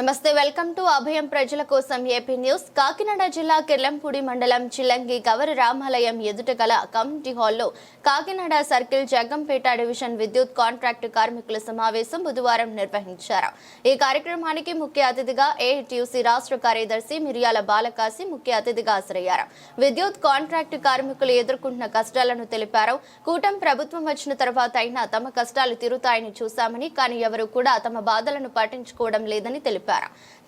నమస్తే welcome to అభయం ప్రజల కోసం ఏపీ న్యూస్. కాకినాడ జిల్లా కిర్లంపూడి మండలం చిల్లంగి గవర రామాలయం ఎదుట గల కమ్యూనిటీ హాల్లో కాకినాడ సర్కిల్ జగ్గంపేట డివిజన్ విద్యుత్ కాంట్రాక్టు కార్మికుల సమావేశం బుధవారం నిర్వహించారు. ఈ కార్యక్రమానికి ముఖ్య అతిథిగా ఏఐటియుసి రాష్ట్ర కార్యదర్శి మిరియాల బాలకాసి ముఖ్య అతిథిగా హాజరయ్యారు. విద్యుత్ కాంట్రాక్టు కార్మికులు ఎదుర్కొంటున్న కష్టాలను తెలిపారు. కూటమి ప్రభుత్వం వచ్చిన తర్వాత అయినా తమ కష్టాలు తీరుతాయని చూశామని కానీ ఎవరు కూడా తమ బాధలను పట్టించుకోవడం లేదని తెలిపారు.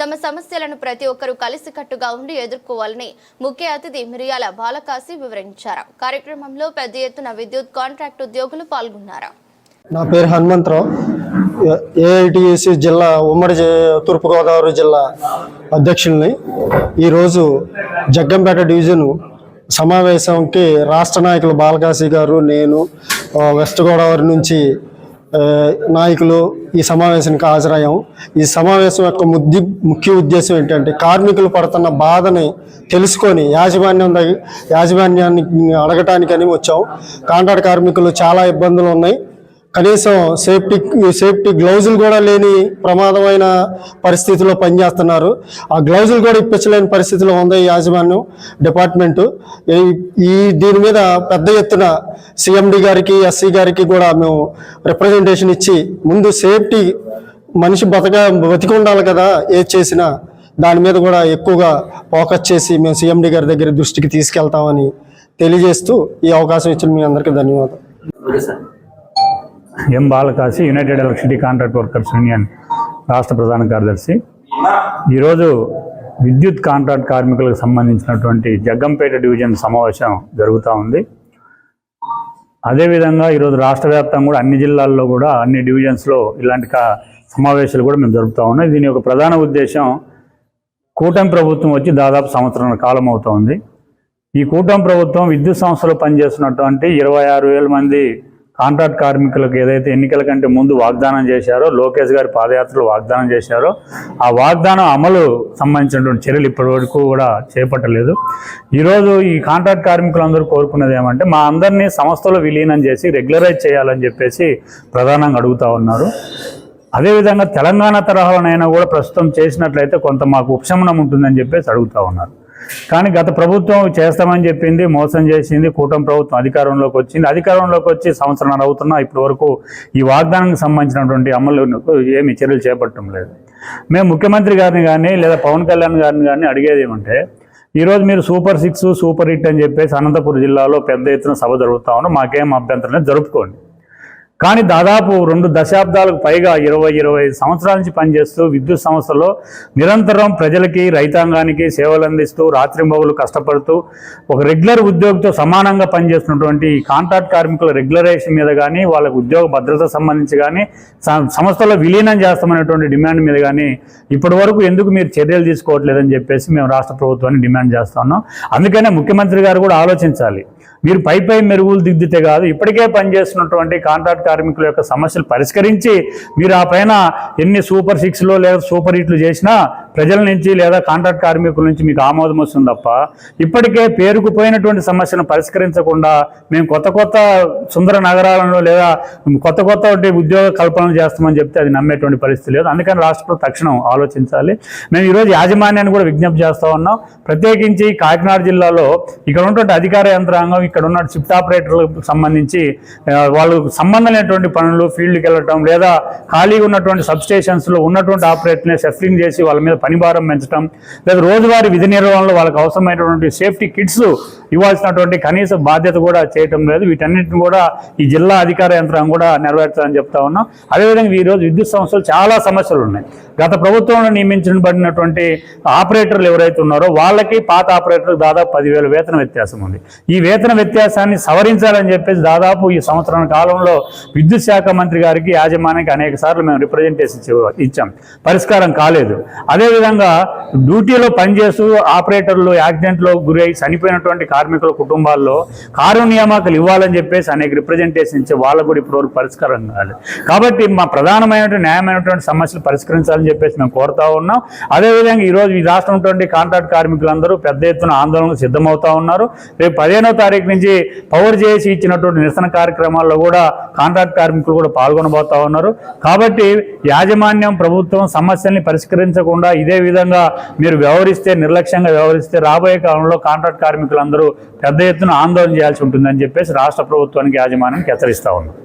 తమ సమస్యలను ప్రతి ఒక్కరూ కలిసికట్టుగా ఉండి ఎదుర్కోవాలని ముఖ్య అతిథి మిరియాల బాలకాశి వివరించారు. కార్యక్రమంలో పెద్ద ఎత్తున విద్యుత్ కాంట్రాక్ట్ ఉద్యోగులు పాల్గొన్నారు. నా పేరు హనుమంతరావు. ఏఐటిఎసి జిల్లా ఉమ్మడి జి- తూర్పుగోదావరి జిల్లా అధ్యక్షుల్ని. ఈరోజు జగ్గంపేట డివిజన్ సమావేశంకి రాష్ట్ర నాయకులు బాలకాశి గారు నేను వెస్ట్ గోదావరి నుంచి నాయకులు ఈ సమావేశానికి హాజరయ్యాము ఈ సమావేశం యొక్క ముద్ది ముఖ్య ఉద్దేశం ఏంటంటే కార్మికులు పడుతున్న బాధని తెలుసుకొని యాజమాన్యం యాజమాన్యాన్ని అడగటానికని వచ్చాము కాంట్రాక్ట్ కార్మికులు చాలా ఇబ్బందులు ఉన్నాయి. కనీసం సేఫ్టీ సేఫ్టీ గ్లౌజులు కూడా లేని ప్రమాదమైన పరిస్థితిలో పనిచేస్తున్నారు. ఆ గ్లౌజులు కూడా ఇప్పించలేని పరిస్థితిలో ఉంది ఈ యాజమాన్యం డిపార్ట్మెంటు. ఈ- ఈ దీని మీద పెద్ద ఎత్తున సిఎండి గారికి ఎస్సీ గారికి కూడా మేము రిప్రజెంటేషన్ ఇచ్చి ముందు సేఫ్టీ మనిషి బతక బతికి ఉండాలి కదా ఏది చేసినా దాని మీద కూడా ఎక్కువగా ఫోకస్ చేసి మేము సిఎండి గారి దగ్గర దృష్టికి తీసుకెళ్తామని తెలియజేస్తూ ఈ అవకాశం ఇచ్చిన మీ అందరికీ ధన్యవాదాలు. M Balakasi united electricity contract workers union రాష్ట్ర ప్రధాన కార్యదర్శి. ఈరోజు విద్యుత్ కాంట్రాక్ట్ కార్మికులకు సంబంధించినటువంటి జగ్గంపేట డివిజన్ సమావేశం జరుగుతూ ఉంది. అదేవిధంగా ఈరోజు రాష్ట్ర వ్యాప్తంగా కూడా అన్ని జిల్లాల్లో కూడా అన్ని డివిజన్స్లో ఇలాంటి కా- సమావేశాలు కూడా మేము జరుపుతూ ఉన్నాయి దీని యొక్క ప్రధాన ఉద్దేశం కూటమి ప్రభుత్వం వచ్చి దాదాపు సంవత్సరం కాలం అవుతోంది. ఈ కూటమి ప్రభుత్వం విద్యుత్ సంస్థలో పనిచేస్తున్నటువంటి ఇరవై ఆరు వేల మంది కాంట్రాక్ట్ కార్మికులకు ఏదైతే ఎన్నికల కంటే ముందు వాగ్దానం చేశారో లోకేష్ గారి పాదయాత్రలో వాగ్దానం చేశారో ఆ వాగ్దానం అమలు సంబంధించినటువంటి చర్యలు ఇప్పటి వరకు కూడా చేపట్టలేదు. ఈరోజు ఈ కాంట్రాక్ట్ కార్మికులందరూ కోరుకున్నది ఏమంటే మా అందరినీ సంస్థలో విలీనం చేసి రెగ్యులరైజ్ చేయాలని చెప్పేసి ప్రధానంగా అడుగుతా ఉన్నారు. అదేవిధంగా తెలంగాణ తరహాలనైనా కూడా ప్రస్తుతం చేసినట్లయితే కొంత మాకు ఉపశమనం ఉంటుందని చెప్పేసి అడుగుతా ఉన్నారు. కానీ గత ప్రభుత్వం చేస్తామని చెప్పింది మోసం చేసింది కూటమి ప్రభుత్వం అధికారంలోకి వచ్చింది. అధికారంలోకి వచ్చి సంవత్సరాలు అవుతున్నా ఇప్పటి వరకు ఈ వాగ్దానానికి సంబంధించినటువంటి అమలు ఏమి చర్యలు చేపట్టడం లేదు. మేము ముఖ్యమంత్రి గారిని కానీ లేదా పవన్ కళ్యాణ్ గారిని కానీ అడిగేది ఏమంటే ఈరోజు మీరు సూపర్ సిక్స్ సూపర్ హిట్ అని చెప్పేసి అనంతపురం జిల్లాలో పెద్ద ఎత్తున సభ జరుగుతా ఉన్నా మాకేం అభ్యంతరం జరుపుకోండి. కానీ దాదాపు రెండు దశాబ్దాలకు పైగా ఇరవై ఇరవై ఐదు సంవత్సరాల నుంచి పనిచేస్తూ విద్యుత్ సంస్థలో నిరంతరం ప్రజలకి రైతాంగానికి సేవలు అందిస్తూ రాత్రింబవులు కష్టపడుతూ ఒక రెగ్యులర్ ఉద్యోగితో సమానంగా పనిచేస్తున్నటువంటి కాంట్రాక్ట్ కార్మికుల రెగ్యులరేషన్ మీద కానీ వాళ్ళకు ఉద్యోగ భద్రత సంబంధించి కానీ సంస్థలో విలీనం చేస్తామనేటువంటి డిమాండ్ మీద కానీ ఇప్పటి వరకు ఎందుకు మీరు చర్యలు తీసుకోవట్లేదని చెప్పేసి మేము రాష్ట్ర ప్రభుత్వాన్ని డిమాండ్ చేస్తున్నాం అందుకనే ముఖ్యమంత్రి గారు కూడా ఆలోచించాలి. మీరు పై పై మెరుగులు దిద్దితే కాదు ఇప్పటికే పనిచేస్తున్నటువంటి కాంట్రాక్ట్ కార్మికుల యొక్క సమస్యలు పరిష్కరించి మీరు ఆ పైన ఎన్ని సూపర్ సిక్స్లో లేదా సూపర్ హిట్లు చేసినా ప్రజల నుంచి లేదా కాంట్రాక్ట్ కార్మికుల నుంచి మీకు ఆమోదం వస్తుంది తప్ప ఇప్పటికే పేరుకుపోయినటువంటి సమస్యను పరిష్కరించకుండా మేము కొత్త కొత్త సుందర నగరాలను లేదా కొత్త కొత్త ఉద్యోగ కల్పనలు చేస్తామని చెప్తే అది నమ్మేటువంటి పరిస్థితి లేదు. అందుకని రాష్ట్ర తక్షణం ఆలోచించాలి. మేము ఈరోజు యాజమాన్యాన్ని కూడా విజ్ఞప్తి చేస్తూ ఉన్నాం. ప్రత్యేకించి కాకినాడ జిల్లాలో ఇక్కడ ఉన్నటువంటి అధికార యంత్రాంగం ఇక్కడ ఉన్న షిఫ్ట్ ఆపరేటర్లకు సంబంధించి వాళ్ళకు సంబంధం లేనటువంటి పనులు ఫీల్డ్కి వెళ్ళటం లేదా ఖాళీగా ఉన్నటువంటి సబ్ స్టేషన్స్లో ఉన్నటువంటి ఆపరేటర్ని షఫ్లింగ్ చేసి వాళ్ళ మీద పనిభారం పెంచడం లేదా రోజువారీ విధి నిర్వహణలో వాళ్ళకి అవసరమైనటువంటి సేఫ్టీ కిట్స్ ఇవ్వాల్సినటువంటి కనీస బాధ్యత కూడా చేయటం లేదు. వీటన్నిటిని కూడా ఈ జిల్లా అధికార యంత్రాంగం కూడా నెరవేర్చాలని చెప్తా ఉన్నాం. అదేవిధంగా ఈరోజు విద్యుత్ సంస్థలు చాలా సమస్యలు ఉన్నాయి. గత ప్రభుత్వంలో నియమించబడినటువంటి ఆపరేటర్లు ఎవరైతే ఉన్నారో వాళ్ళకి పాత ఆపరేటర్లకు దాదాపు పదివేల వేతన వ్యత్యాసం ఉంది. ఈ వేతన వ్యత్యాసాన్ని సవరించాలని చెప్పేసి దాదాపు ఈ సంవత్సరం కాలంలో విద్యుత్ శాఖ మంత్రి గారికి యాజమాన్యానికి అనేక సార్లు మేము రిప్రజెంటేషన్ ఇచ్చాం. పరిష్కారం కాలేదు. అదేవిధంగా అదేవిధంగా డ్యూటీలో పనిచేస్తూ ఆపరేటర్లు యాక్సిడెంట్లో గురై చనిపోయినటువంటి కార్మికుల కుటుంబాల్లో కారు నియామకాలు ఇవ్వాలని చెప్పేసి అనేక రిప్రజెంటేషన్ ఇచ్చే వాళ్ళకు కూడా ఇప్పటివరకు పరిష్కారం కావాలి కాబట్టి మా ప్రధానమైనటువంటి న్యాయమైనటువంటి సమస్యలు పరిష్కరించాలని చెప్పేసి మేము కోరుతా ఉన్నాం. అదేవిధంగా ఈరోజు ఈ రాష్ట్రం ఉన్నటువంటి కాంట్రాక్ట్ కార్మికులందరూ పెద్ద ఎత్తున ఆందోళనకు సిద్ధమవుతా ఉన్నారు. రేపు పదిహేనో తారీఖు నుంచి పవర్ చేసి ఇచ్చినటువంటి నిరసన కార్యక్రమాల్లో కూడా కాంట్రాక్ట్ కార్మికులు కూడా పాల్గొనబోతా ఉన్నారు. కాబట్టి యాజమాన్యం ప్రభుత్వం సమస్యల్ని పరిష్కరించకుండా ఇదే విధంగా మీరు వ్యవహరిస్తే నిర్లక్ష్యంగా వ్యవహరిస్తే రాబోయే కాలంలో కాంట్రాక్ట్ కార్మికులందరూ పెద్ద ఎత్తున ఆందోళన చేయాల్సి ఉంటుందని చెప్పేసి రాష్ట్ర ప్రభుత్వానికి యాజమాన్యానికి హెచ్చరిస్తా ఉన్నాం